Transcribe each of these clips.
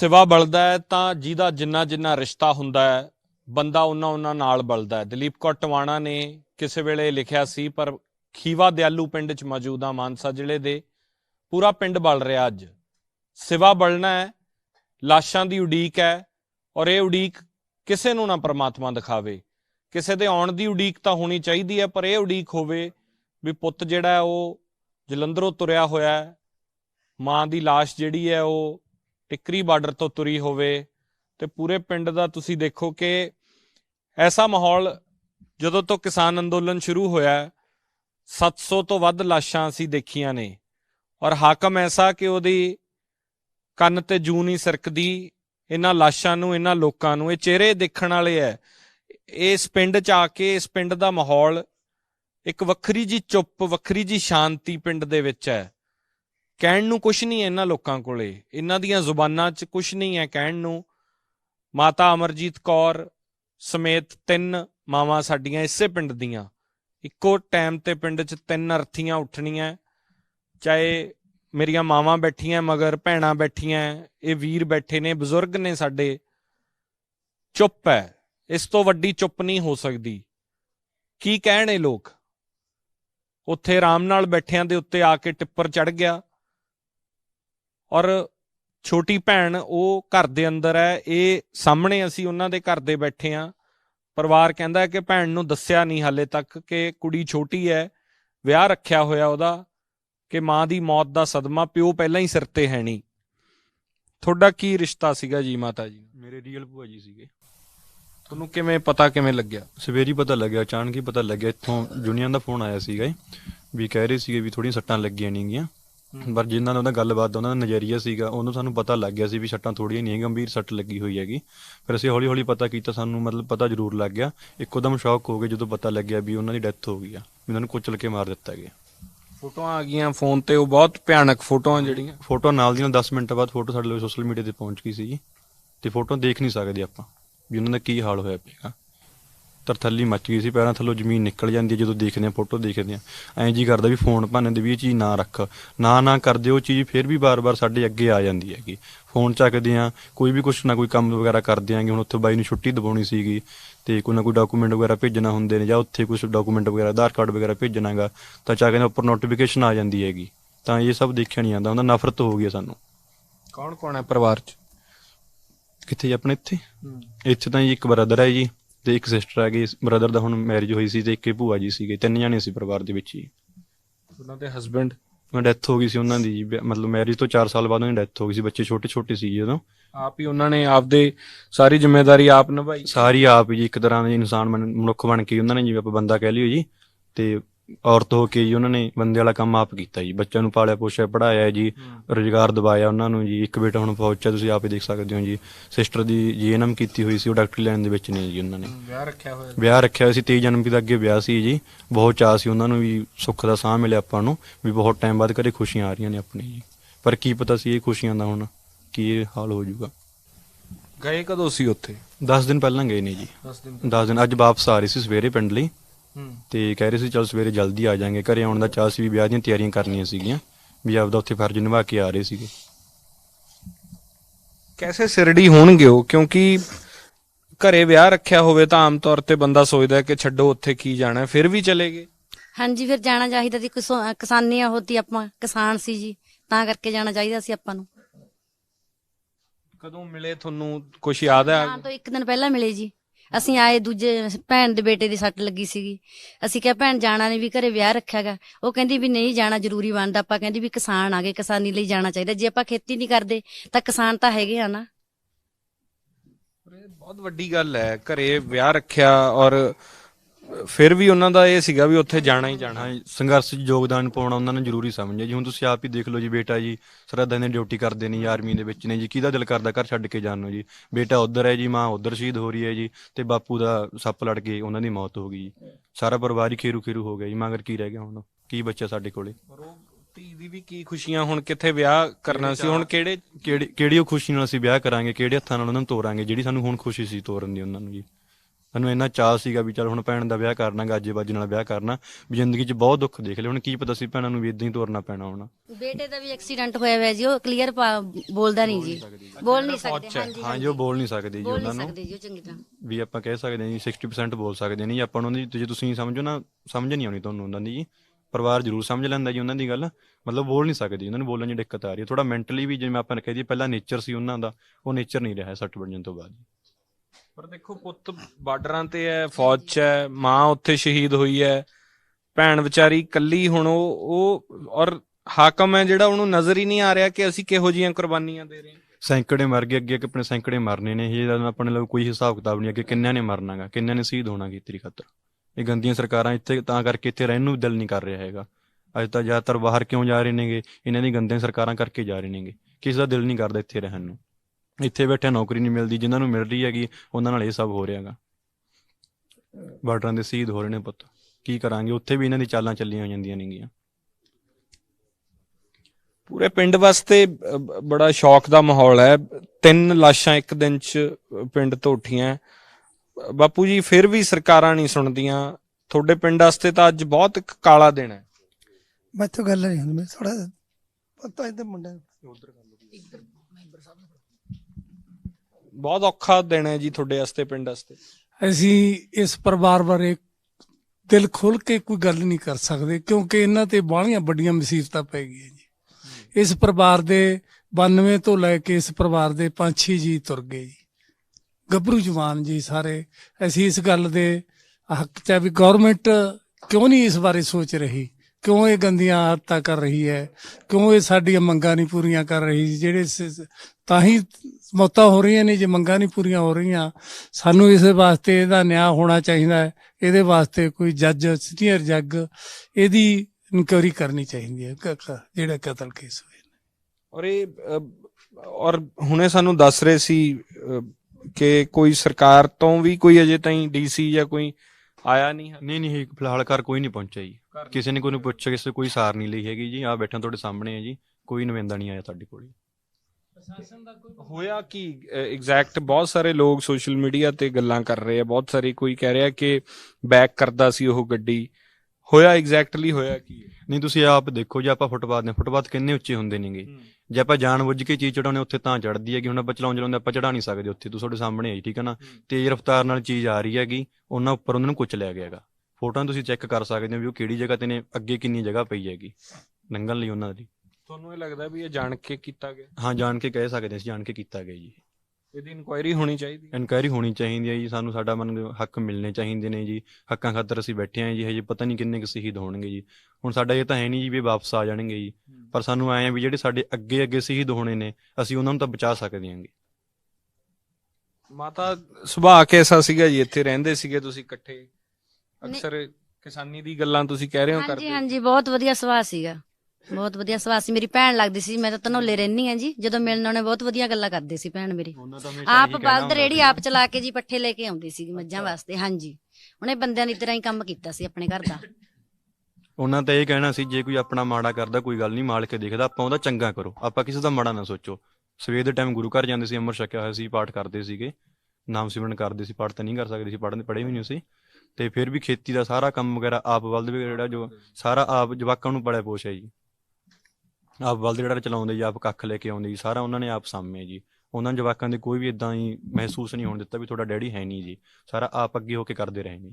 ਸਿਵਾ ਬਲਦਾ ਹੈ, ਤਾਂ ਜਿਹਦਾ ਜਿੰਨਾ ਜਿੰਨਾ ਰਿਸ਼ਤਾ ਹੁੰਦਾ ਹੈ, ਬੰਦਾ ਉਹਨਾਂ ਉਹਨਾਂ ਨਾਲ ਬਲਦਾ ਹੈ। ਦਲੀਪ ਕੌਰ ਟਵਾਣਾ ਨੇ ਕਿਸੇ ਵੇਲੇ ਲਿਖਿਆ ਸੀ, ਪਰ ਖੀਵਾ ਦਿਆਲੂ ਪਿੰਡ 'ਚ ਮੌਜੂਦ ਆ ਮਾਨਸਾ ਜ਼ਿਲ੍ਹੇ ਦੇ। ਪੂਰਾ ਪਿੰਡ ਬਲ ਰਿਹਾ ਅੱਜ। ਸਿਵਾ ਬਲਣਾ ਹੈ, ਲਾਸ਼ਾਂ ਦੀ ਉਡੀਕ ਹੈ, ਔਰ ਇਹ ਉਡੀਕ ਕਿਸੇ ਨੂੰ ਨਾ ਪਰਮਾਤਮਾ ਦਿਖਾਵੇ। ਕਿਸੇ ਦੇ ਆਉਣ ਦੀ ਉਡੀਕ ਤਾਂ ਹੋਣੀ ਚਾਹੀਦੀ ਹੈ, ਪਰ ਇਹ ਉਡੀਕ ਹੋਵੇ ਵੀ ਪੁੱਤ ਜਿਹੜਾ ਉਹ ਜਲੰਧਰੋਂ ਤੁਰਿਆ ਹੋਇਆ ਹੈ। ਮਾਂ ਦੀ ਲਾਸ਼ ਜਿਹੜੀ ਹੈ, ਉਹ ਟਿੱਕਰੀ ਬਾਰਡਰ ਤੋਂ ਤੁਰੀ ਹੋਵੇ ਤੇ ਪੂਰੇ ਪਿੰਡ ਦਾ ਤੁਸੀਂ ਦੇਖੋ ਕਿ ਐਸਾ ਮਾਹੌਲ ਜਦੋਂ ਤੋਂ ਕਿਸਾਨ ਅੰਦੋਲਨ ਸ਼ੁਰੂ ਹੋਇਆ ਹੈ, 700 ਤੋਂ ਵੱਧ ਲਾਸ਼ਾਂ ਅਸੀਂ ਦੇਖੀਆਂ ਨੇ। ਔਰ ਹਾਕਮ ਐਸਾ ਕਿ ਉਹਦੀ ਕੰਨ ਤੇ ਜੂ ਨਹੀਂ ਸਰਕਦੀ ਇਹਨਾਂ ਲਾਸ਼ਾਂ ਨੂੰ ਇਹਨਾਂ ਲੋਕਾਂ ਨੂੰ ਇਹ ਚਿਹਰੇ ਦੇਖਣ ਵਾਲੇ ਐ। ਇਸ ਪਿੰਡ ਚ ਆ ਕੇ ਇਸ ਪਿੰਡ ਦਾ ਮਾਹੌਲ ਇੱਕ ਵੱਖਰੀ ਜੀ ਚੁੱਪ ਵੱਖਰੀ ਜੀ ਸ਼ਾਂਤੀ ਪਿੰਡ ਦੇ ਵਿੱਚ ਹੈ ਕਹਿਣ ਨੂੰ ਕੁਝ ਨਹੀਂ ਹੈ ਇਹਨਾਂ ਲੋਕਾਂ ਕੋਲੇ। ਇਹਨਾਂ ਦੀਆਂ ਜ਼ੁਬਾਨਾਂ 'ਚ ਕੁਝ ਨਹੀਂ ਹੈ ਕਹਿਣ ਨੂੰ। ਮਾਤਾ ਅਮਰਜੀਤ ਕੌਰ ਸਮੇਤ ਤਿੰਨ ਮਾਵਾਂ ਸਾਡੀਆਂ ਇਸੇ ਪਿੰਡ ਦੀਆਂ। ਇੱਕੋ ਟਾਈਮ ਤੇ ਪਿੰਡ 'ਚ ਤਿੰਨ ਅਰਥੀਆਂ ਉੱਠਣੀਆਂ। ਚਾਹੇ ਮੇਰੀਆਂ ਮਾਵਾਂ ਬੈਠੀਆਂ, ਮਗਰ ਭੈਣਾਂ ਬੈਠੀਆਂ, ਇਹ ਵੀਰ ਬੈਠੇ ਨੇ, ਬਜ਼ੁਰਗ ਨੇ ਸਾਡੇ। ਚੁੱਪ ਹੈ। ਇਸ ਤੋਂ ਵੱਡੀ ਚੁੱਪ ਨਹੀਂ ਹੋ ਸਕਦੀ। ਕੀ ਕਹਿਣ ਇਹ ਲੋਕ? ਉੱਥੇ ਆਰਾਮ ਨਾਲ ਬੈਠਿਆਂ ਦੇ ਉੱਤੇ ਆ ਕੇ ਟਿੱਪਰ ਚੜ ਗਿਆ। ਔਰ ਛੋਟੀ ਭੈਣ ਉਹ ਘਰ ਦੇ ਅੰਦਰ ਹੈ ਇਹ ਸਾਹਮਣੇ ਅਸੀਂ ਉਹਨਾਂ ਦੇ ਘਰ ਦੇ ਬੈਠੇ ਆ ਪਰਿਵਾਰ ਕਹਿੰਦਾ ਕਿ ਭੈਣ ਨੂੰ ਦੱਸਿਆ ਨਹੀਂ ਹਾਲੇ ਤੱਕ ਕਿ ਕੁੜੀ ਛੋਟੀ ਹੈ ਵਿਆਹ ਰੱਖਿਆ ਹੋਇਆ ਉਹਦਾ ਕਿ ਮਾਂ ਦੀ ਮੌਤ ਦਾ ਸਦਮਾ ਪਿਓ ਪਹਿਲਾਂ ਹੀ ਸਿਰ ਤੇ ਹੈ ਨਹੀਂ। ਤੁਹਾਡਾ ਕੀ ਰਿਸ਼ਤਾ ਸੀਗਾ ਜੀ ਮਾਤਾ ਜੀ? ਮੇਰੇ ਰੀਅਲ ਭੂਆ ਜੀ ਸੀਗੇ। ਤੁਹਾਨੂੰ ਕਿਵੇਂ ਪਤਾ ਕਿਵੇਂ ਲੱਗਿਆ? ਸਵੇਰੀ ਪਤਾ ਲੱਗਿਆ ਅਚਾਨਕ ਹੀ ਪਤਾ ਲੱਗਿਆ ਇੱਥੋਂ ਜੁਨੀਅਰ ਦਾ ਫੋਨ ਆਇਆ ਸੀਗਾ ਵੀ ਕਹਿ ਰਹੇ ਸੀਗੇ ਵੀ ਥੋੜੀਆਂ ਸੱਟਾਂ ਲੱਗੀਆਂ ਨਹੀਂਗੀਆਂ ਪਰ ਜਿਨ੍ਹਾਂ ਦਾ ਉਹਦਾ ਗੱਲਬਾਤ ਦਾ ਉਹਨਾਂ ਦਾ ਨਜ਼ਰੀਆ ਸੀਗਾ ਉਹਨੂੰ ਸਾਨੂੰ ਪਤਾ ਲੱਗ ਗਿਆ ਸੀ ਵੀ ਸੱਟਾਂ ਥੋੜੀਆਂ ਨਹੀਂ ਗੰਭੀਰ ਸੱਟ ਲੱਗੀ ਹੋਈ ਹੈਗੀ। ਫਿਰ ਅਸੀਂ ਹੌਲੀ ਹੌਲੀ ਪਤਾ ਕੀਤਾ ਸਾਨੂੰ ਮਤਲਬ ਪਤਾ ਜ਼ਰੂਰ ਲੱਗ ਗਿਆ। ਇੱਕੋਦਮ ਸ਼ੌਕ ਹੋ ਗਏ ਜਦੋਂ ਪਤਾ ਲੱਗਿਆ ਵੀ ਉਹਨਾਂ ਦੀ ਡੈਥ ਹੋ ਗਈ ਆ ਉਹਨਾਂ ਨੂੰ ਕੁਚਲ ਕੇ ਮਾਰ ਦਿੱਤਾ ਗਿਆ। ਫੋਟੋਆਂ ਆ ਗਈਆਂ ਫੋਨ ਤੇ ਉਹ ਬਹੁਤ ਭਿਆਨਕ ਫੋਟੋਆਂ ਜਿਹੜੀਆਂ। ਫੋਟੋ ਨਾਲ ਦੀ ਨਾਲ 10 ਮਿੰਟ ਬਾਅਦ ਫੋਟੋ ਸਾਡੇ ਲਈ ਸੋਸ਼ਲ ਮੀਡੀਆ ਤੇ ਪਹੁੰਚ ਗਈ ਸੀ ਤੇ ਫੋਟੋ ਦੇਖ ਨਹੀਂ ਸਕਦੇ ਆਪਾਂ ਵੀ ਉਹਨਾਂ ਦਾ ਕੀ ਹਾਲ ਹੋਇਆ ਪਿਆ। ਤਰਥੱਲੀ ਮੱਚ ਗਈ ਸੀ ਪੈਰਾਂ ਥੱਲੋਂ ਜ਼ਮੀਨ ਨਿਕਲ ਜਾਂਦੀ ਹੈ ਜਦੋਂ ਦੇਖਦੇ ਆ ਫੋਟੋ ਦੇਖਦੇ ਆ ਐਂ ਜੀ ਕਰਦਾ ਵੀ ਫੋਨ ਭਾਣੇ ਦੇ ਵੀ ਇਹ ਚੀਜ਼ ਨਾ ਰੱਖ। ਨਾ ਨਾ ਕਰਦੇ ਉਹ ਚੀਜ਼ ਫਿਰ ਵੀ ਬਾਰ-ਬਾਰ ਸਾਡੇ ਅੱਗੇ ਆ ਜਾਂਦੀ ਹੈਗੀ। ਫੋਨ ਚੱਕਦੇ ਆ ਕੋਈ ਵੀ ਕੁਛ ਨਾ ਕੋਈ ਕੰਮ ਵਗੈਰਾ ਕਰਦੇ ਆਂਗੇ ਹੁਣ ਉੱਥੇ ਬਾਈ ਨੂੰ ਛੁੱਟੀ ਦਿਵਾਉਣੀ ਸੀਗੀ ਤੇ ਕੋਈ ਨਾ ਕੋਈ ਡਾਕੂਮੈਂਟ ਵਗੈਰਾ ਭੇਜਣਾ ਹੁੰਦੇ ਨੇ ਜਾਂ ਉੱਥੇ ਕੁਝ ਡਾਕੂਮੈਂਟ ਵਗੈਰਾ ਆਧਾਰ ਕਾਰਡ ਵਗੈਰਾ ਭੇਜਣਾਗਾ ਤਾਂ ਚੱਕਦੇ ਦੇ ਉੱਪਰ ਨੋਟੀਫਿਕੇਸ਼ਨ ਆ ਜਾਂਦੀ ਹੈਗੀ। ਤਾਂ ਇਹ ਸਭ ਦੇਖਿਆ ਨਹੀਂ ਜਾਂਦਾ ਉਹਦਾ ਨਫ਼ਰਤ ਹੋ ਗਈ ਹੈ ਸਾਨੂੰ। ਕੌਣ ਕੌਣ ਹੈ ਪਰਿਵਾਰ 'ਚ? ਕਿੱਥੇ ਜੀ ਆਪਣੇ ਇੱਥੇ? ਇੱਥੇ ਤਾਂ ਜੀ ਇੱਕ ਬ੍ਰਦਰ ਹੈ ਜੀ। ਤੇ ਇੱਕ ਸਿਸਟਰ ਹੈਗੀ ਬ੍ਰਦਰ ਦਾ ਹੁਣ ਮੈਰਿਜ ਹੋਈ ਸੀ ਤੇ ਇੱਕ ਭੂਆ ਜੀ ਸੀਗੇ ਤਿੰਨ ਜਣੇ ਸੀ ਪਰਿਵਾਰ ਦੇ ਵਿੱਚ ਹੀ। ਉਹਨਾਂ ਦੇ ਹਸਬੰਡ ਡੈਥ ਹੋ ਗਈ ਸੀ ਉਹਨਾਂ ਦੀ ਜੀ ਮਤਲਬ ਮੈਰਿਜ ਤੋਂ 4 ਸਾਲ ਬਾਅਦ ਉਹਨਾਂ ਦੀ ਡੈਥ ਹੋ ਗਈ ਸੀ ਬੱਚੇ ਛੋਟੇ ਛੋਟੇ ਸੀ ਜੀ ਉਦੋਂ ਆਪ ਹੀ ਉਹਨਾਂ ਨੇ ਆਪਦੇ ਸਾਰੀ ਜ਼ਿੰਮੇਵਾਰੀ ਆਪ ਨਿਭਾਈ? ਸਾਰੀ ਆਪ ਹੀ ਜੀ ਇੱਕ ਤਰ੍ਹਾਂ ਦੇ ਇਨਸਾਨ ਬਣ- ਮਨੁੱਖ ਬਣ ਕੇ ਉਹਨਾਂ ਨੇ ਜਿਵੇਂ ਆਪਾਂ ਬੰਦਾ ਕਹਿ ਲਿਓ ਜੀ ਤੇ ਔਰਤ ਹੋ ਕੇ ਜੀ ਉਹਨਾਂ ਨੇ ਬੰਦੇ ਵਾਲਾ ਕੰਮ ਆਪ ਕੀਤਾ ਜੀ। ਬੱਚਿਆਂ ਨੂੰ ਪਾਲਿਆ ਪੋਸ਼ਿਆ ਪੜਾਇਆ ਜੀ ਰੋਜ਼ਗਾਰ ਦਿਵਾਇਆ ਉਹਨਾਂ ਨੂੰ ਜੀ। ਇੱਕ ਬੇਟਾ ਹੁਣ ਫੌਜ 'ਚ ਹੈ, ਤੁਸੀਂ ਆਪ ਹੀ ਦੇਖ ਸਕਦੇ ਹੋ ਜੀ। ਸਿਸਟਰ ਦੀ ਜੀਐਨਐਮ ਕੀਤੀ ਹੋਈ ਸੀ ਉਹ ਡਾਕਟਰੀ ਲਾਈਨ ਦੇ ਵਿੱਚ ਨੇ ਜੀ ਉਹਨਾਂ ਨੇ। ਵਿਆਹ ਰੱਖਿਆ ਹੋਇਆ ਵਿਆਹ ਰੱਖਿਆ ਹੋਇਆ ਸੀ 23 ਜਨਵਰੀ ਦਾ ਅੱਗੇ ਵਿਆਹ ਸੀ ਜੀ। ਬਹੁਤ ਚਾਅ ਸੀ ਉਹਨਾਂ ਨੂੰ ਵੀ ਸੁੱਖ ਦਾ ਸਾਹ ਮਿਲਿਆ ਆਪਾਂ ਨੂੰ ਵੀ ਬਹੁਤ ਟਾਈਮ ਬਾਅਦ ਘਰੇ ਖੁਸ਼ੀਆਂ ਆ ਰਹੀਆਂ ਨੇ ਆਪਣੇ ਜੀ। ਪਰ ਕੀ ਪਤਾ ਸੀ ਇਹ ਖੁਸ਼ੀਆਂ ਦਾ ਹੁਣ ਕੀ ਇਹ ਹਾਲ ਹੋ ਜਾਊਗਾ। ਗਏ ਕਦੋਂ ਸੀ ਉੱਥੇ? 10 ਦਿਨ ਪਹਿਲਾਂ ਗਏ ਨੇ ਜੀ। 10 ਦਿਨ 10 ਦਿਨ ਅੱਜ ਵਾਪਸ ਆ ਰਹੇ ਸੀ ਸਵੇਰੇ ਪਿੰਡ ਲਈ। ਤੇ ਕਹਿ ਰਹੇ ਸੀ ਚਲ ਸਵੇਰੇ ਜਲਦੀ ਆ ਜਾਾਂਗੇ। ਘਰੇ ਆਉਣ ਦਾ ਚਾਹ ਸੀ ਵੀ ਵਿਆਹ ਦੀਆਂ ਤਿਆਰੀਆਂ ਕਰਨੀਆਂ ਸੀਗੀਆਂ ਵੀ ਆਪਦਾ ਉੱਥੇ ਫਰਜ਼ ਨਿਭਾ ਕੇ ਆ ਰਹੇ ਸੀਗੇ। ਕੈਸੇ ਸਿਰੜੀ ਹੋਣਗੇ ਉਹ? ਕਿਉਂਕਿ ਘਰੇ ਵਿਆਹ ਰੱਖਿਆ ਹੋਵੇ ਤਾਂ ਆਮ ਤੌਰ ਤੇ ਬੰਦਾ ਸੋਚਦਾ ਹੈ ਕਿ ਛੱਡੋ ਉੱਥੇ ਕੀ ਜਾਣਾ ਹੈ, ਫਿਰ ਵੀ ਚਲੇ ਗਏ। ਹਾਂਜੀ ਫਿਰ ਜਾਣਾ ਚਾਹੀਦਾ ਸੀ। ਕਿਸੋ- ਕਿਸਾਨੀ ਹੋਤੀ ਆਪਾਂ ਕਿਸਾਨ ਸੀ ਜੀ ਤਾਂ ਕਰਕੇ ਜਾਣਾ ਚਾਹੀਦਾ ਸੀ ਆਪਾਂ ਨੂੰ। ਕਦੋਂ ਮਿਲੇ ਤੁਹਾਨੂੰ? ਕੁਝ ਯਾਦ ਹੈ? ਜਾਣ ਤੋਂ ਇੱਕ ਦਿਨ ਪਹਿਲਾਂ ਮਿਲੇ ਜੀ। ਅਸੀਂ ਆਏ ਦੂਜੇ ਭੈਣ ਦੇ ਬੇਟੇ ਦੀ ਸੱਟ ਲੱਗੀ ਸੀਗੀ। ਅਸੀਂ ਕਿਹਾ, ਭੈਣ, ਜਾਣਾ ਨਹੀਂ ਵੀ ਘਰੇ ਵਿਆਹ ਰੱਖਿਆਗਾ ਉਹ ਕਹਿੰਦੀ ਵੀ ਨਹੀਂ, ਜਾਣਾ ਜ਼ਰੂਰੀ ਬਣਦਾ। ਆਪਾਂ ਕਹਿੰਦੀ ਵੀ ਕਿਸਾਨ ਆ ਗਏ, ਕਿਸਾਨੀ ਲਈ ਜਾਣਾ ਚਾਹੀਦਾ। ਜੇ ਆਪਾਂ ਖੇਤੀ ਨਹੀਂ ਕਰਦੇ, ਤਾਂ ਕਿਸਾਨ ਤਾਂ ਹੈਗੇ ਆ ਨਾ। ਬਹੁਤ ਵੱਡੀ ਗੱਲ ਹੈ। ਘਰੇ ਵਿਆਹ ਰੱਖਿਆ ਔਰ ਫਿਰ ਵੀ ਉਹਨਾਂ ਦਾ ਇਹ ਸੀਗਾ ਵੀ ਉੱਥੇ ਜਾਣਾ ਹੀ ਜਾਣਾ। ਹਾਂ ਸੰਘਰਸ਼ 'ਚ ਯੋਗਦਾਨ ਪਾਉਣਾ ਉਹਨਾਂ ਨੇ ਜ਼ਰੂਰੀ ਸਮਝਿਆ ਜੀ। ਹੁਣ ਤੁਸੀਂ ਆਪ ਹੀ ਦੇਖ ਲਓ ਜੀ ਬੇਟਾ ਜੀ ਸਰਹੱਦਾਂ ਦੀ ਡਿਊਟੀ ਕਰਦੇ ਨੇ ਜੀ ਆਰਮੀ ਦੇ ਵਿੱਚ ਨੇ ਜੀ। ਕਿਹਦਾ ਦਿਲ ਕਰਦਾ ਘਰ ਛੱਡ ਕੇ ਜਾਣ ਨੂੰ ਜੀ? ਬੇਟਾ ਉਧਰ ਹੈ ਜੀ ਮਾਂ ਉਧਰ ਸ਼ਹੀਦ ਹੋ ਰਹੀ ਹੈ ਜੀ ਤੇ ਬਾਪੂ ਦਾ ਸੱਪ ਲੜ ਕੇ ਉਹਨਾਂ ਦੀ ਮੌਤ ਹੋ ਗਈ ਜੀ। ਸਾਰਾ ਪਰਿਵਾਰ ਹੀ ਖੇਰੂ ਖੇਰੂ ਹੋ ਗਿਆ ਜੀ। ਮਗਰ ਕੀ ਰਹਿ ਗਿਆ ਹੁਣ? ਕੀ ਬੱਚਾ ਸਾਡੇ ਕੋਲੇ? ਧੀ ਦੀ ਵੀ ਕੀ ਖੁਸ਼ੀਆਂ ਹੁਣ ਕਿੱਥੇ ਵਿਆਹ ਕਰਨਾ ਸੀ? ਹੁਣ ਕਿਹੜੇ ਕਿਹੜੀ ਕਿਹੜੀ ਉਹ ਖੁਸ਼ੀ ਨਾਲ ਅਸੀਂ ਵਿਆਹ ਕਰਾਂਗੇ ਕਿਹੜੇ ਹੱਥਾਂ ਨਾਲ ਉਹਨਾਂ ਨੂੰ ਤੋਰਾਂਗੇ ਜਿਹੜੀ ਸਾਨੂੰ ਹੁਣ ਖੁਸ਼ੀ ਸੀ ਤੋਰਨ ਦੀ ਉਹਨਾਂ ਨੂੰ ਜੀ। ਸਾਨੂੰ ਇੰਨਾ ਚਾਹ ਸੀਗਾ ਵੀ ਚਲ ਹੁਣ ਭੈਣ ਦਾ ਵਿਆਹ ਕਰਨਾ ਗਾਜੇ ਬਾਜੀ ਨਾਲ ਵਿਆਹ ਕਰਨਾ ਵੀ ਜ਼ਿੰਦਗੀ 'ਚ ਬਹੁਤ ਦੁੱਖ ਦੇਖ ਲਏ ਹੁਣ ਕੀ ਪਤਾ ਸੀ ਭੈਣਾਂ ਨੂੰ ਵੀ ਇਦਾਂ ਹੀ ਤੋਰਨਾ ਪੈਣਾ ਹੁਣ। ਬੇਟੇ ਦਾ ਵੀ ਐਕਸੀਡੈਂਟ ਹੋਇਆ ਹੋਇਆ ਜੀ ਉਹ ਕਲੀਅਰ ਬੋਲਦਾ ਨਹੀਂ ਜੀ। ਬੋਲ ਨਹੀਂ ਸਕਦੇ ਹਾਂਜੀ ਹਾਂ ਜੀ ਉਹ ਬੋਲ ਨਹੀਂ ਸਕਦੇ ਜੀ ਉਹਨਾਂ ਨੂੰ ਸਕਦੇ ਜੀ ਚੰਗੀ ਤਰ੍ਹਾਂ। ਵੀ ਆਪਾਂ ਕਹਿ ਸਕਦੇ ਹਾਂ ਜੀ 60% ਬੋਲ ਸਕਦੇ ਨਹੀਂ ਆਪਾਂ ਉਹਨਾਂ ਦੀ ਜੇ ਤੁਸੀਂ ਸਮਝੋ ਨਾ ਸਮਝ ਨਹੀਂ ਆਉਣੀ ਤੁਹਾਨੂੰ ਉਹਨਾਂ ਦੀ ਜੀ। ਪਰਿਵਾਰ ਜ਼ਰੂਰ ਸਮਝ ਲੈਂਦਾ ਜੀ ਉਹਨਾਂ ਦੀ ਗੱਲ। ਮਤਲਬ ਬੋਲ ਨਹੀਂ ਸਕਦੇ ਉਹਨਾਂ ਨੂੰ ਬੋਲਣ 'ਚ ਦਿੱਕਤ ਆ ਰਹੀ ਹੈ। ਥੋੜਾ ਮੈਂਟਲੀ ਵੀ ਜਿਵੇਂ ਆਪਾਂ ਕਹਿ ਦਈਏ ਪਹਿਲਾਂ ਨੇਚਰ ਸੀ ਉਹਨਾਂ ਦਾ ਉਹ ਨੇਚਰ ਨਹੀਂ ਰਿਹਾ ਸੱਟ ਵਜਣ ਤੋਂ ਬਾਅਦ ਪਰ ਦੇਖੋ ਪੁੱਤ, ਬਾਰਡਰਾਂ ਤੇ ਹੈ, ਫੌਜ 'ਚ ਹੈ, ਮਾਂ ਉੱਥੇ ਸ਼ਹੀਦ ਹੋਈ ਹੈ, ਭੈਣ ਵਿਚਾਰੀ ਕੱਲੀ ਹੁਣ ਉਹ ਉਹ, ਔਰ ਹਾਕਮ ਹੈ ਜਿਹੜਾ ਉਹਨੂੰ ਨਜ਼ਰ ਹੀ ਨਹੀਂ ਆ ਰਿਹਾ ਕਿ ਅਸੀਂ ਕਿਹੋ ਜੀਆਂ ਕੁਰਬਾਨੀਆਂ ਦੇ ਰਹੇ ਹਾਂ। ਸੈਂਕੜੇ ਮਰ ਗਏ, ਅੱਗੇ ਆਪਣੇ ਸੈਂਕੜੇ ਮਰਨੇ ਨੇ, ਇਹ ਆਪਣੇ ਲਈ ਕੋਈ ਹਿਸਾਬ ਕਿਤਾਬ ਨਹੀਂ, ਅੱਗੇ ਕਿੰਨਿਆਂ ਨੇ ਮਰਨਾਗਾ ਕਿੰਨਿਆਂ ਨੇ ਸ਼ਹੀਦ ਹੋਣਾ ਕੀਤੀ ਖਾਤਰ। ਇਹ ਗੰਦੀਆਂ ਸਰਕਾਰਾਂ ਇੱਥੇ ਤਾਂ ਕਰਕੇ ਇੱਥੇ ਰਹਿਣ ਨੂੰ ਦਿਲ ਨਹੀਂ ਕਰ ਰਿਹਾ ਹੈਗਾ। ਅੱਜ ਤਾਂ ਜ਼ਿਆਦਾਤਰ ਬਾਹਰ ਕਿਉਂ ਜਾ ਰਹੇ ਨੇਗੇ? ਇਹਨਾਂ ਦੀ ਗੰਦੀਆਂ ਸਰਕਾਰਾਂ ਕਰਕੇ ਜਾ ਰਹੇ ਨੇਗੇ। ਕਿਸੇ ਦਾ ਦਿਲ ਨਹੀਂ ਕਰਦਾ ਇੱਥੇ ਰਹਿਣ ਨੂੰ। ਇੱਥੇ ਬੈਠੇ ਨੌਕਰੀ ਨਹੀਂ ਮਿਲਦੀ ਜਿਨ੍ਹਾਂ ਨੂੰ ਮਿਲ ਰਹੀ ਹੈਗੀ ਉਹਨਾਂ ਨਾਲ ਇਹ ਸਭ ਹੋ ਰਿਹਾਗਾ ਬਾਰਡਰਾਂ ਦੇ ਸ਼ਹੀਦ ਹੋ ਰਹੇ ਨੇ ਪੁੱਤ। ਕੀ ਕਰਾਂਗੇ? ਉੱਥੇ ਵੀ ਇਹਨਾਂ ਦੀ ਚਾਲਾਂ ਚੱਲੀਆਂ ਜਾਂਦੀਆਂ ਨੇਗੀਆਂ। ਪੂਰੇ ਪਿੰਡ ਵਾਸਤੇ ਬੜਾ ਸ਼ੌਕ ਦਾ ਮਾਹੌਲ ਹੈ। ਤਿੰਨ ਲਾਸ਼ਾਂ ਇੱਕ ਦਿਨ 'ਚ ਪਿੰਡ ਤੋਂ ਉੱਠੀਆਂ। ਬਾਪੂ ਜੀ ਫਿਰ ਵੀ ਸਰਕਾਰਾਂ ਨਹੀਂ ਸੁਣਦੀਆਂ। ਤੁਹਾਡੇ ਪਿੰਡ ਵਾਸਤੇ ਤਾਂ ਅੱਜ ਬਹੁਤ ਇੱਕ ਕਾਲਾ ਦਿਨ ਹੈ। ਮੈਥੋਂ ਗੱਲ ਨਹੀਂ ਹੁੰਦੀ ਮੈਂ ਥੋੜਾ ਪਤਾ ਇਹਦੇ ਮੁੰਡੇ ਨੂੰ। ਬਹੁਤ ਔਖਾ ਦਿਨ ਹੈ ਜੀ ਤੁਹਾਡੇ ਵਾਸਤੇ, ਪਿੰਡ ਵਾਸਤੇ। ਅਸੀਂ ਇਸ ਪਰਿਵਾਰ ਬਾਰੇ ਦਿਲ ਖੋਲ ਕੇ ਕੋਈ ਗੱਲ ਨਹੀਂ ਕਰ ਸਕਦੇ, ਕਿਉਂਕਿ ਇਹਨਾਂ ਤੇ ਬਾਹਲੀਆਂ ਵੱਡੀਆਂ ਮੁਸੀਬਤਾਂ ਪੈ ਗਈਆਂ ਜੀ। ਇਸ ਪਰਿਵਾਰ ਦੇ 92 ਤੋਂ ਲੈ ਕੇ ਇਸ ਪਰਿਵਾਰ ਦੇ ਪੰਜ ਛੇ ਜੀ ਤੁਰ ਗਏ ਜੀ। ਗੱਭਰੂ ਜਵਾਨ ਜੀ ਸਾਰੇ। ਅਸੀਂ ਇਸ ਗੱਲ ਦੇ ਹੱਕ ਚ ਵੀ ਗਵਰਨਮੈਂਟ ਕਿਉਂ ਨਹੀਂ ਇਸ ਬਾਰੇ ਸੋਚ ਰਹੀ? ਕਿਉਂ ਇਹ ਗੰਦੀਆਂ ਆਦਤਾਂ ਕਰ ਰਹੀ ਹੈ? ਕਿਉਂ ਇਹ ਸਾਡੀਆਂ ਮੰਗਾਂ ਨਹੀਂ ਪੂਰੀਆਂ ਕਰ ਰਹੀ? ਜਿਹੜੇ ਤਾਂ ਹੀ ਮੌਤਾਂ ਹੋ ਰਹੀਆਂ ਨੇ, ਜੇ ਮੰਗਾਂ ਨਹੀਂ ਪੂਰੀਆਂ ਹੋ ਰਹੀਆਂ, ਸਾਨੂੰ ਇਸ ਵਾਸਤੇ ਇਹਦਾ ਨਿਆਂ ਹੋਣਾ ਚਾਹੀਦਾ ਹੈ। ਇਹਦੇ ਵਾਸਤੇ ਕੋਈ ਜੱਜ, ਸੀਨੀਅਰ ਜੱਜ ਇਹਦੀ ਇਨਕੁਆਇਰੀ ਕਰਨੀ ਚਾਹੀਦੀ ਹੈ, ਕ- ਜਿਹੜਾ ਕਤਲ ਕੇਸ ਹੋਏ ਔਰ ਇਹ ਔਰ ਹੁਣੇ ਸਾਨੂੰ ਦੱਸ ਰਹੇ ਸੀ ਕਿ ਕੋਈ ਸਰਕਾਰ ਤੋਂ ਵੀ ਕੋਈ ਅਜੇ ਤਾਈਂ ਡੀਸੀ ਜਾਂ ਕੋਈ ਆਇਆ ਨਹੀਂ ਹੈ ਨਹੀਂ ਨਹੀਂ ਫਿਲਹਾਲ ਘਰ ਕੋਈ ਨਹੀਂ ਪਹੁੰਚਿਆ ਜੀ। ਕਿਸੇ ਨੇ ਕੋਈ ਨੂੰ ਪੁੱਛ ਕਿਸੇ ਕੋਈ ਸਾਰ ਨਹੀਂ ਲਈ ਹੈਗੀ ਜੀ। ਆ ਬੈਠਾ ਤੁਹਾਡੇ ਸਾਹਮਣੇ ਹੈ ਜੀ। ਕੋਈ ਨਵੇਂਦਾ ਨਹੀਂ ਆਇਆ ਸਾਡੇ ਕੋਲ ਹੋਇਆ ਕੀ? ਐਗਜ਼ੈਕਟ ਬਹੁਤ ਸਾਰੇ ਲੋਕ ਸੋਸ਼ਲ ਮੀਡੀਆ ਤੇ ਗੱਲਾਂ ਕਰ ਰਹੇ ਆ। ਬਹੁਤ ਸਾਰੇ ਕੋਈ ਕਹਿ ਰਿਹਾ ਕਿ ਬੈਕ ਕਰਦਾ ਸੀ ਉਹ ਗੱਡੀ। ਹੋਇਆ ਐਗਜ਼ੈਕਟਲੀ ਹੋਇਆ ਕੀ ਨਹੀਂ ਤੁਸੀਂ ਆਪ ਦੇਖੋ ਜੇ ਆਪਾਂ ਫੁੱਟਪਾਥ ਨੇ ਫੁੱਟਪਾਥ ਕਿੰਨੇ ਉੱਚੇ ਹੁੰਦੇ ਨੇਗੇ। ਜੇ ਆਪਾਂ ਜਾਣਬੁੱਝ ਕੇ ਚੀਜ਼ ਚੜਾਉਣੇ ਉੱਥੇ ਤਾਂ ਚੜਦੀ ਹੈ ਕਿ ਹੁਣ ਆਪਾਂ ਚਲਾਉਣ ਚਲਾਉਂਦੇ ਆਪਾਂ ਚੜਾ ਨਹੀਂ ਸਕਦੇ ਉੱਥੇ ਤੂੰ ਤੁਹਾਡੇ ਸਾਹਮਣੇ ਹੈ ਜੀ, ਠੀਕ ਹੈ ਨਾ? ਤੇਜ਼ ਰਫ਼ਤਾਰ ਨਾਲ ਚੀਜ਼ ਆ ਰਹੀ ਹੈਗੀ ਉਹਨਾਂ ਉੱਪਰ ਉਹਨਾਂ ਨੂੰ ਕੁਚਲਿਆ ਗਿਆ ਹੈਗਾ। ਫੋਟੋਆਂ ਤੁਸੀਂ ਚੈੱਕ ਕਰ ਸਕਦੇ ਹੋ ਵੀ ਉਹ ਕਿਹੜੀ ਜਗ੍ਹਾ ਤੇ ਨੇ ਅੱਗੇ ਕਿੰਨੀ ਜਗ੍ਹਾ ਪਈ ਹੈਗੀ ਲੰਘਣ ਲਈ ਉਹਨਾਂ ਦੀ। ਤੁਹਾਨੂੰ ਇਹ ਲੱਗਦਾ ਵੀ ਇਹ ਜਾਣ ਕੇ ਕੀਤਾ ਗਿਆ? ਹਾਂ ਜਾਣ ਕੇ ਕਹਿ ਸਕਦੇ ਸੀ ਜਾਣ ਕੇ ਕੀਤਾ ਗਿਆ ਜੀ। ਇਹਦੀ ਇਨਕੁਆਇਰੀ ਹੋਣੀ ਚਾਹੀਦੀ ਹੈ। ਇਨਕੁਆਇਰੀ ਹੋਣੀ ਚਾਹੀਦੀ ਹੈ ਜੀ ਸਾਨੂੰ ਸਾਡਾ ਮਨ ਹੱਕ ਮਿਲਣੇ ਚਾਹੀਦੇ ਨੇ ਜੀ। ਹੱਕਾਂ ਖਾਤਰ ਅਸੀਂ ਬੈਠੇ ਆਂ ਜੀ ਹਜੇ ਪਤਾ ਨਹੀਂ ਕਿੰਨੇ ਕੁ ਸ਼ਹੀਦ ਹੋਣਗੇ ਜੀ। ਹੁਣ ਸਾਡਾ ਇਹ ਤਾਂ ਹੈ ਨਹੀਂ ਜੀ ਵੀ ਵਾਪਸ ਆ ਜਾਣਗੇ ਜੀ ਪਰ ਸਾਨੂੰ ਐਂ ਆ ਵੀ ਜਿਹੜੇ ਸਾਡੇ ਅੱਗੇ ਅੱਗੇ ਸ਼ਹੀਦ ਹੋਣੇ ਨੇ ਅਸੀਂ ਉਹਨਾਂ ਨੂੰ ਤਾਂ ਬਚਾ ਸਕਦੇ ਹਾਂਗੇ। ਮਾਤਾ ਸੁਭਾਅ ਕੈਸਾ ਸੀਗਾ ਜੀ? ਇੱਥੇ ਰਹਿੰਦੇ ਸੀਗੇ ਤੁਸੀਂ ਇਕੱਠੇ? ਅਕਸਰ ਕਿਸਾਨੀ ਦੀ ਗੱਲਾਂ ਤੁਸੀਂ ਕਹਿ ਰਹੇ ਹੋ ਹਾਂਜੀ ਕਰਦੇ। ਹਾਂਜੀ ਬਹੁਤ ਵਧੀਆ ਸੁਭਾਅ ਸੀਗਾ। ਬਹੁਤ ਵਧੀਆ ਸੁਭਾਅ ਸੀ ਮੇਰੀ ਭੈਣ ਲੱਗਦੀ ਸੀ ਮੈਂ ਤਾਂ ਧਨੌਲੇ ਰਹਿੰਦੀ ਆ ਜੀ। ਜਦੋਂ ਮਿਲਣ ਆਉਣੇ ਬਹੁਤ ਵਧੀਆ ਗੱਲਾਂ ਕਰਦੇ ਸੀ ਭੈਣ ਮੇਰੀ। ਆਪ ਬਲਦ ਰੇੜੀ ਆਪ ਚਲਾ ਕੇ ਜੀ ਪੱਠੇ ਲੈ ਕੇ ਆਉਂਦੀ ਸੀ ਮੱਝਾਂ ਵਾਸਤੇ ਹਾਂਜੀ। ਉਹਨੇ ਬੰਦਿਆਂ ਦੀ ਤਰ੍ਹਾਂ ਹੀ ਕੰਮ ਕੀਤਾ ਸੀ ਆਪਣੇ ਘਰ ਦਾ। ਉਹਨਾਂ ਤਾਂ ਇਹ ਕਹਿਣਾ ਸੀ ਜੇ ਕੋਈ ਆਪਣਾ ਮਾੜਾ ਕਰਦਾ ਕੋਈ ਗੱਲ ਨਹੀਂ ਮਾਲਕ ਦੇਖਦਾ ਆਪਾਂ ਉਹਦਾ ਚੰਗਾ ਕਰੋ। ਆਪਾਂ ਕਿਸੇ ਦਾ ਮਾੜਾ ਨਾ ਸੋਚੋ। ਸਵੇਰ ਦੇ ਟਾਈਮ ਗੁਰੂ ਘਰ ਜਾਂਦੇ ਸੀ ਅੰਮ੍ਰਿਤ ਛਕਿਆ ਹੋਇਆ ਸੀ ਪਾਠ ਕਰਦੇ ਸੀਗੇ। ਨਾਮ ਸਿਮਰਨ ਕਰਦੇ ਸੀ ਪਾਠ ਤਾਂ ਨਹੀਂ ਕਰ ਸਕਦੇ ਸੀ ਪੜ੍ਹਨ ਪੜ੍ਹੇ ਵੀ ਨਹੀਂ ਸੀ। ਤੇ ਫਿਰ ਵੀ ਖੇਤੀ ਦਾ ਸਾਰਾ ਕੰਮ ਵਗੈਰਾ ਆਪ ਬਲਦ ਵੀ ਜਿਹੜਾ ਜੋ ਸਾਰਾ ਆਪ ਜਵਾਕਾਂ ਨੂੰ ਪੜਿਆ ਪੋਸ਼ਿਆ ਜੀ। ਆਪ ਬਲਦ ਜਿਹੜਾ ਚਲਾਉਂਦੇ ਜੀ ਆਪ ਕੱਖ ਲੈ ਕੇ ਆਉਂਦੇ ਜੀ ਸਾਰਾ ਉਹਨਾਂ ਨੇ ਆਪ ਸਾਂਭਿਆ ਜੀ। ਉਹਨਾਂ ਜਵਾਕਾਂ ਦੇ ਕੋਈ ਵੀ ਇਦਾਂ ਹੀ ਮਹਿਸੂਸ ਨਹੀਂ ਹੋਣ ਦਿੱਤਾ ਵੀ ਤੁਹਾਡਾ ਡੈਡੀ ਹੈ ਨਹੀਂ ਜੀ। ਸਾਰਾ ਆਪ ਅੱਗੇ ਹੋ ਕੇ ਕਰਦੇ ਰਹੇ ਨੇ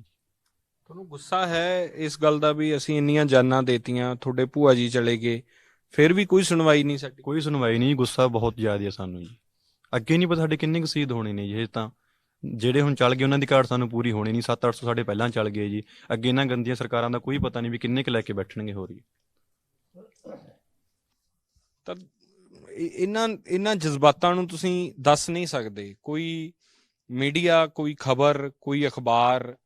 ਤੁਹਾਨੂੰ ਗੁੱਸਾ ਹੈ ਇਸ ਗੱਲ ਦਾ ਵੀ ਅਸੀਂ ਇੰਨੀਆਂ ਜਾਨਾਂ ਦੇਤੀਆਂ ਤੁਹਾਡੇ ਭੂਆ ਜੀ ਚਲੇ ਗਏ ਫਿਰ ਵੀ ਕੋਈ ਸੁਣਵਾਈ ਨਹੀਂ ਸਾਡੀ। ਕੋਈ ਸੁਣਵਾਈ ਨਹੀਂ ਗੁੱਸਾ ਬਹੁਤ ਜ਼ਿਆਦਾ ਹੈ ਸਾਨੂੰ ਜੀ। ਅੱਗੇ ਨਹੀਂ ਪਤਾ ਸਾਡੇ ਕਿੰਨੇ ਕੁ ਸ਼ਹੀਦ ਹੋਣੇ ਨੇ ਜੀ ਇਹ ਤਾਂ ਜਿਹੜੇ ਹੁਣ ਚੱਲ ਗਏ ਉਹਨਾਂ ਦੀ ਘਾਟ ਸਾਨੂੰ ਪੂਰੀ ਹੋਣੀ ਨਹੀਂ 7-800 ਸਾਡੇ ਪਹਿਲਾਂ ਚੱਲ ਗਏ ਜੀ। ਅੱਗੇ ਇਹਨਾਂ ਗੰਦੀਆਂ ਸਰਕਾਰਾਂ ਦਾ ਕੋਈ ਪਤਾ ਨਹੀਂ ਵੀ ਕਿੰਨੇ ਕੁ ਲੈ ਕੇ ਬੈਠਣਗੇ ਹੋਰ ਜੀ। ਤਾਂ ਇਹਨਾਂ ਇਹਨਾਂ ਜਜ਼ਬਾਤਾਂ ਨੂੰ ਤੁਸੀਂ ਦੱਸ ਨਹੀਂ ਸਕਦੇ। ਕੋਈ ਮੀਡੀਆ, ਕੋਈ ਖਬਰ, ਕੋਈ ਅਖਬਾਰ,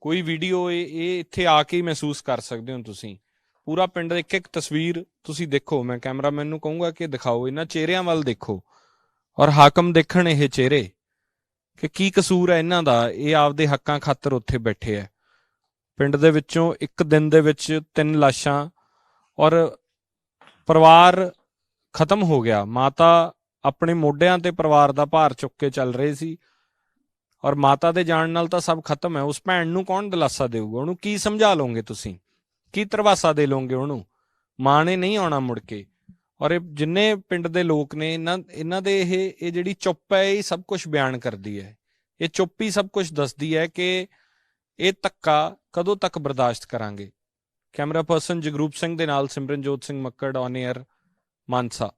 ਕੋਈ ਵੀਡੀਓ, ਇਹ ਇੱਥੇ ਆ ਕੇ ਹੀ ਮਹਿਸੂਸ ਕਰ ਸਕਦੇ ਹੋ ਤੁਸੀਂ। ਪੂਰਾ ਪਿੰਡ ਇੱਕ ਇੱਕ ਤਸਵੀਰ ਤੁਸੀਂ ਦੇਖੋ। ਮੈਂ ਕੈਮਰਾਮੈਨ ਨੂੰ ਕਹੂੰਗਾ ਕਿ ਦਿਖਾਓ ਇਹਨਾਂ ਚਿਹਰਿਆਂ ਵੱਲ ਦੇਖੋ। ਔਰ ਹਾਕਮ ਦੇਖਣ ਇਹ ਚਿਹਰੇ ਕਿ ਕੀ ਕਸੂਰ ਹੈ ਇਹਨਾਂ ਦਾ। ਇਹ ਆਪਦੇ ਹੱਕਾਂ ਖਾਤਰ ਉੱਥੇ ਬੈਠੇ ਹੈ। ਪਿੰਡ ਦੇ ਵਿੱਚੋਂ ਇੱਕ ਦਿਨ ਦੇ ਵਿੱਚ ਤਿੰਨ ਲਾਸ਼ਾਂ ਔਰ ਪਰਿਵਾਰ ਖਤਮ ਹੋ ਗਿਆ। ਮਾਤਾ ਆਪਣੇ ਮੋਢਿਆਂ ਤੇ ਪਰਿਵਾਰ ਦਾ ਭਾਰ ਚੁੱਕ ਕੇ ਚੱਲ ਰਹੇ ਸੀ ਔਰ ਮਾਤਾ ਦੇ ਜਾਣ ਨਾਲ ਤਾਂ ਸਭ ਖਤਮ ਹੈ। ਉਸ ਭੈਣ ਨੂੰ ਕੌਣ ਦਿਲਾਸਾ ਦੇਊਗਾ? ਉਹਨੂੰ ਕੀ ਸਮਝਾ ਲਓਗੇ ਤੁਸੀਂ? ਕੀ ਤਰਵਾਸਾ ਦੇ ਲਓਗੇ ਉਹਨੂੰ? ਮਾਂ ਨੇ ਨਹੀਂ ਆਉਣਾ ਮੁੜ ਕੇ। ਔਰ ਇਹ ਜਿੰਨੇ ਪਿੰਡ ਦੇ ਲੋਕ ਨੇ, ਇਹਨਾਂ ਇਹਨਾਂ ਦੇ ਇਹ ਇਹ ਜਿਹੜੀ ਚੁੱਪ ਹੈ, ਇਹ ਸਭ ਕੁਝ ਬਿਆਨ ਕਰਦੀ ਹੈ। ਇਹ ਚੁੱਪ ਹੀ ਸਭ ਕੁਝ ਦੱਸਦੀ ਹੈ ਕਿ ਇਹ ਧੱਕਾ ਕਦੋਂ ਤੱਕ ਬਰਦਾਸ਼ਤ ਕਰਾਂਗੇ। ਕੈਮਰਾ ਪਰਸਨ ਜਗਰੂਪ ਸਿੰਘ ਦੇ ਨਾਲ ਸਿਮਰਨਜੋਤ ਸਿੰਘ ਮੱਕੜ ਔਨ 에ਅਰ ਮਾਨਸਾ